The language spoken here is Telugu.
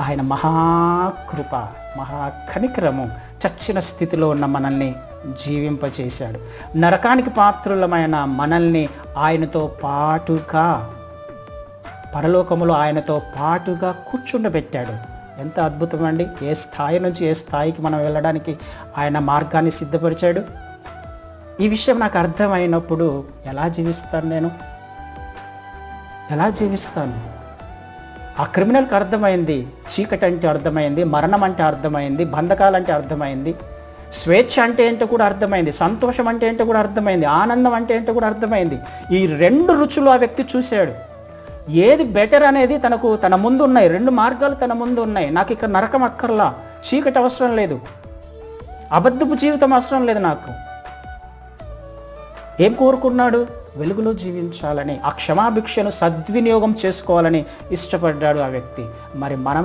ఆయన మహాకృప మహాకనికరము చచ్చిన స్థితిలో ఉన్న మనల్ని జీవింపచేశాడు. నరకానికి పాత్రులమైన మనల్ని ఆయనతో పాటుగా పరలోకములో ఆయనతో పాటుగా కూర్చుండబెట్టాడు. ఎంత అద్భుతం అండి. ఏ స్థాయి నుంచి ఏ స్థాయికి మనం వెళ్ళడానికి ఆయన మార్గాన్ని సిద్ధపరిచాడు? ఈ విషయం నాకు అర్థమైనప్పుడు ఎలా జీవిస్తాను నేను? ఎలా జీవిస్తాను? ఆ క్రిమినల్కి అర్థమైంది చీకటి అంటే అర్థమైంది మరణం అంటే అర్థమైంది బంధకాలు అంటే అర్థమైంది స్వేచ్ఛ అంటే ఏంటో కూడా అర్థమైంది సంతోషం అంటే ఏంటో కూడా అర్థమైంది ఆనందం అంటే ఏంటో కూడా అర్థమైంది. ఈ రెండు రుచులు ఆ వ్యక్తి చూశాడు. ఏది బెటర్ అనేది తనకు తన ముందు ఉన్నాయి రెండు మార్గాలు తన ముందు ఉన్నాయి. నాకు ఇక్కడ నరకం అక్కర్లా చీకటి అవసరం లేదు. అబద్ధపు జీవితం అవసరం లేదు నాకు. ఏం కోరుకున్నాడు? వెలుగులో జీవించాలని ఆ క్షమాభిక్షను సద్వినియోగం చేసుకోవాలని ఇష్టపడ్డాడు ఆ వ్యక్తి. మరి మనం